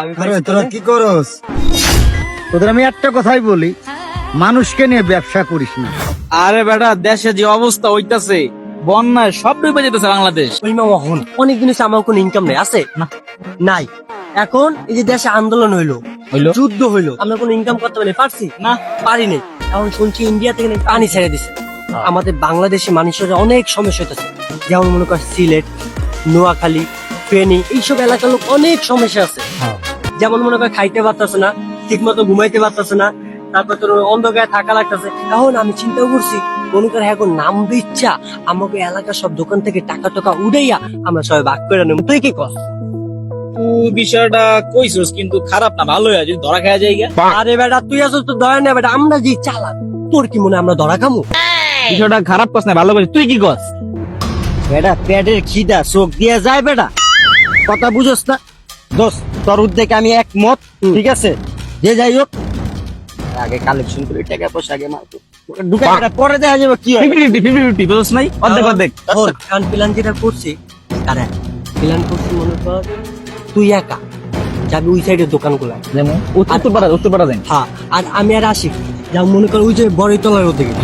আমি আরে তোরা কি করস? তোদের আমি একটা কথাই বলি মানুষকে নিয়ে ব্যবসা করিস না। আরে বেটা দেশে যে অবস্থা হইতাছে বন্যায় সব ডুবে যেতেছে বাংলাদেশ। ওই মামা হন অনেক হচ্ছে আমার কোনো ইনকাম নেই আছে? না। নাই। এখন এই যে দেশে আন্দোলন হইল হইল? যুদ্ধ হইল আমরা কোনো ইনকাম করতে পারি পারছি? না। পারি নাই। এখন শুনছি ইন্ডিয়া থেকে নাকি পানি ছেড়ে দিছে। আমাদের বাংলাদেশে মানুষের অনেক সমস্যা হইতেছে। যেমন মনে কর সিলেট নোয়াখালী ফেনী এইসব এলাকার লোক অনেক সমস্যা আছে। যেমন মনে করে খাইতে পারতেছে না ঠিক মতো ঘুমাইতে পারতেছে না তারপর তোর অন্ধকারে থাকা লাগতেছে। এখন আমি চিন্তা করছি মনে করে এখন নাম ইচ্ছা আমাকে এলাকার সব দোকান থেকে টাকা টাকা উড়াইয়া আমরা সবাই ভাগ করে নেব। তুই কি কর বিষয়টা কইছস কিন্তু খারাপ না ভালো যদি ধরা খাওয়া যায় আরে বেটা তুই আসলে তো দয়া নেই বেটা আমরা যে চালাক তোর কি মনে হয় আমরা ধরা খামু? বিষয়টা খারাপ কস না ভালো করিস। তুই কি কস? বেটা পেটের খিদা চোখ দিয়ে যায় বেটা। কথা বুঝোস না। দোষ তোর উদ্যোগে আমি একমত ঠিক আছে? যে যাই হোক আগে কালেকশন করে টাকা পয়সা আগে বেটা, পরে দেখা যাবে কি নাই? অর্ধেক অর্ধেক। কারণ প্ল্যান যেটা করছি তারা প্ল্যান করছি মনে কর তুই একা যাবি ওই সাইডের দোকানগুলা যেমন উত্তরপাড়া উত্তরপাড়া যাই। হ্যাঁ আর আমি আর আসি। যা মনে কর ওই যে বড়তলার ওদিকে।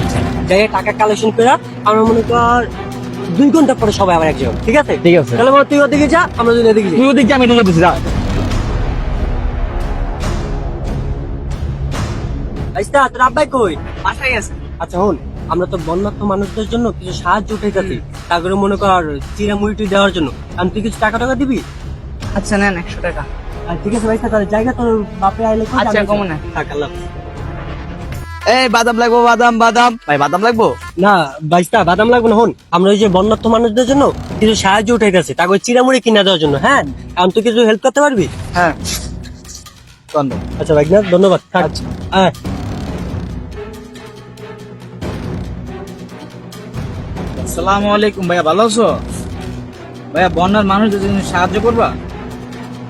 জায়গায় টাকা কালেকশন করে আমরা মনে কর দুই ঘণ্টা পরে সবাই আবার এক জায়গায় ঠিক আছে? ঠিক আছে। তাহলে তুই ওদিকে যা আমরা যদি এদিকে যাই। তুই ওদিকে আমি ঢুকে যা। আইস্তা তোর আব্বাই কই? বাসায় আছে। আচ্ছা হন আমরা তো বন্যার্থ মানুষদের জন্য কিছু সাহায্য উঠাইতেছি। তারপরে মনে কর চিরামুড়িটি দেওয়ার জন্য। আমি তুই কিছু টাকা টাকা দিবি? আচ্ছা নেন একশো টাকা। আর ঠিক আছে ভাই তাহলে জায়গা তোর বাপে আইলে আচ্ছা, যাবি? না। থাক, আল্লাহ এই বাদাম লাগবো বাদাম বাদাম। ভাই বাদাম লাগবো? না বাইশটা বাদাম লাগবে না হন। আমরা ওই যে বন্যার্থ মানুষদের জন্য কিছু সাহায্য উঠাইতেছি। তাকে ওই চিরামুড়ি কিনা দেওয়ার জন্য হ্যাঁ? কারণ তুই কিছু হেল্প করতে পারবি? হ্যাঁ। আচ্ছা ভাইনা ধন্যবাদ। আসসালামু আলাইকুম ভাইয়া ভালো আছো? ভাইয়া বন্যার মানুষদের জন্য সাহায্য করবা?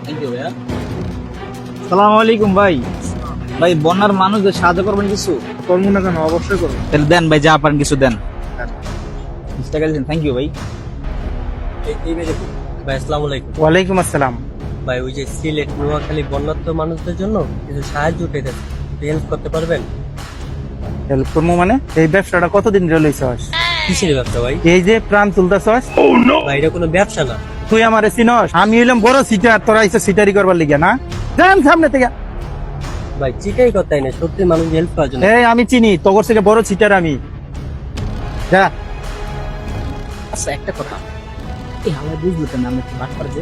থ্যাংক ইউ ভাইয়া। আসসালামু আলাইকুম ভাই। ভাই বন্যার মানুষদের সাহায্য করবেন কিছু? করব না কেন? অবশ্যই করব। তাহলে দেন ভাই যা পারেন কিছু দেন। টাকা দিন থ্যাংক ইউ ভাই। এই- ভাই দেখুন। ভাই আসসালামু আলাইকুম। ওয়ালাইকুম আসসালাম। ভাই ওই যে সিলেট নোয়াখালী বন্যার্থ মানুষদের জন্য কিছু সাহায্য উঠাইতেছে হেল্প করতে পারবেন? হেল্প করব মানে? এই ব্যবসাটা কতদিন ধরে লইছস কিসের ব্যবসা ভাই? এই যে প্রাণ তুলতেছস ভাই এটা কোনো ব্যবসা না। তুই আমারে চিনস? আমি হইলাম বড় সিটার তোরা এসে সিটারি করবার লিগে না? যান সামনে থেকে। ভাই চিটাই কথাই না সত্যি মানুষ হেল্প করার জন্য। এই আমি চিনি তোর থেকে বড় সিটার আমি। যা। আচ্ছা একটা কথা। এই হালা বুঝলো কেন আমি একটু বাট তো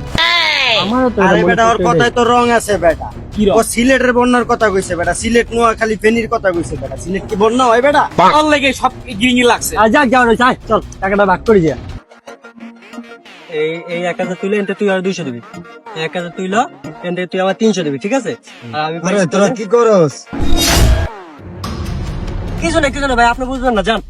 আরে বেটা ওর কথায় তো রং আছে বেটা। কি রং? ও সিলেটের বন্যার কথা কইছে বেটা সিলেট নোয়াখালী ফেনীর কথা কইছে বেটা। সিলেট কি বন্যা হয় বেটা? তোর লেগে সব গিরিঙ্গি লাগছে। যাক যাও রে যাই চল টাকাটা ভাগ করে যা। এই এই এক হাজার তুইলে এনতে তুই আর দুইশো দিবি। এক হাজার তুইলো এনতে তুই আমার তিনশো দিবি ঠিক আছে? আর আমি তোরা কি করস? কিছু না কিছু না ভাই আপনি বুঝবেন না জান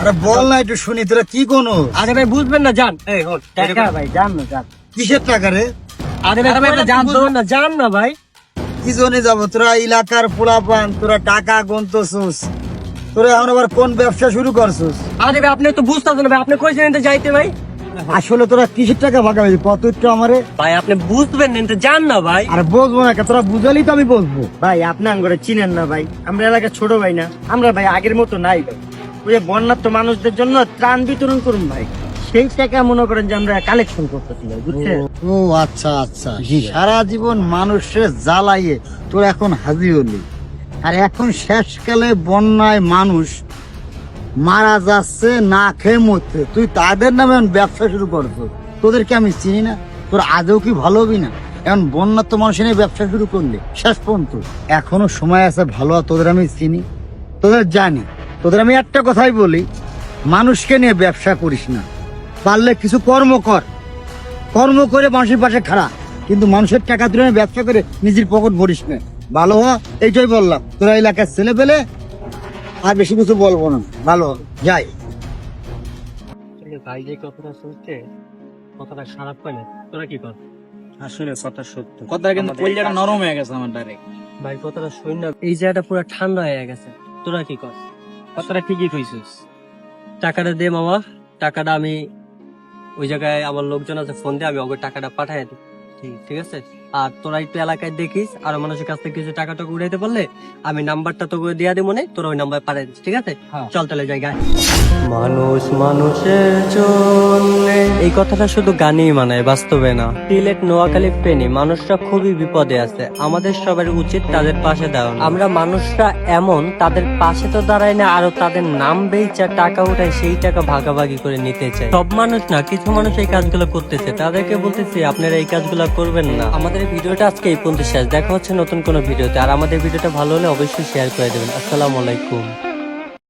আরে বল না একটু শুনি তোরা কি কোনো আরে ভাই বুঝবেন না জান এই হন টাকা ভাই জান না জান কিসের টাকা রে? জান না জান না ভাই। কি জনে যাব? তোরা এলাকার পোলাপান তোরা টাকা গন্তছস। তোরা এখন আবার কোন ব্যবসা শুরু করছস? আরে ভাই আপনি তো বুঝতেছেন ভাই আপনি যাইতে ভাই? আসলে তোরা কিসের টাকা ভাগাবি কত একটু আমারে? ভাই আপনি বুঝবেন না জান না ভাই। আর বলব না তোরা বুঝালি তো আমি বলব। ভাই আপনি আঙ্গরে চিনেন না ভাই। আমরা এলাকার ছোট ভাই না। আমরা ভাই আগের মতো নাই ভাই। ওই যে বন্যার্থ মানুষদের জন্য ত্রাণ বিতরণ করুন ভাই। করেন যে কালেকশন ও আচ্ছা আচ্ছা। মানুষের জ্বালাইয়ে তোর এখন আর এখন বন্যায় মানুষ মারা যাচ্ছে, না খেয়ে মরছে। তুই তাদের নামে ব্যবসা শুরু করছ তোদেরকে আমি চিনি না। তোর আদৌ কি ভালো হবি না? এখন বন্যা তো মানুষ নিয়ে ব্যবসা শুরু করলে, শেষ পর্যন্ত। এখনও সময় আছে ভালো তোদের আমি চিনি। তোদের জানি। তোদের আমি একটা কথাই বলি, মানুষকে নিয়ে ব্যবসা করিস না। পারলে কিছু কর্ম কর। কর্ম করে মানুষের পাশে খাড়া। কিন্তু মানুষের টাকা তুলে ব্যবসা করে নিজের পকেট ভরিস না। ভালো হ এইটাই বললাম। তোরা এলাকার ছেলে পেলে আর বেশি কিছু বলব না। ভালো যাই। ভাই যে কথাটা শুনছে কথাটা খারাপ করে তোরা কি কর? আসলে কথা সত্য। কথা কিন্তু কলিজাটা নরম হয়ে গেছে আমার ডাইরেক্ট। ভাই কথাটা শুন না। এই জায়গাটা পুরো ঠান্ডা হয়ে গেছে। তোরা কি কর? কথাটা ঠিকই কইছিস। টাকাটা দে মামা। টাকাটা আমি ওই জায়গায় আমার লোকজন আছে ফোন দিয়ে আমি ওকে টাকাটা পাঠাই দিই। ঠিক ঠিক আছে? আর তোরা একটু এলাকায় দেখিস আর মানুষের কাছ থেকে কিছু টাকা টাকা উড়াইতে পারলে আমি নাম্বারটা তোকে দিয়ে দিব মনে তোরা ওই নাম্বার পারে ঠিক আছে? চল তাহলে জায়গায় মানুষ মানুষের জন্য। এই কথাটা শুধু গানেই মানায় বাস্তবে না। সিলেট নোয়াখালী ফেনী মানুষরা খুবই বিপদে আছে। আমাদের সবার উচিত তাদের পাশে দাঁড়ানো। আমরা মানুষরা এমন তাদের পাশে তো দাঁড়ায় না আরও তাদের নাম বেচা টাকা উঠায় সেই টাকা ভাগাভাগি করে নিতে চাই সব মানুষ না কিছু মানুষ এই কাজগুলো করতেছে। তাদেরকে বলতেছি আপনারা এই কাজগুলো করবেন না। আমাদের এই ভিডিওটা আজকে এই পর্যন্ত শেষ। দেখা হচ্ছে নতুন কোনো ভিডিওতে। আর আমাদের ভিডিওটা ভালো হলে অবশ্যই শেয়ার করে দেবেন। আসসালামু আলাইকুম।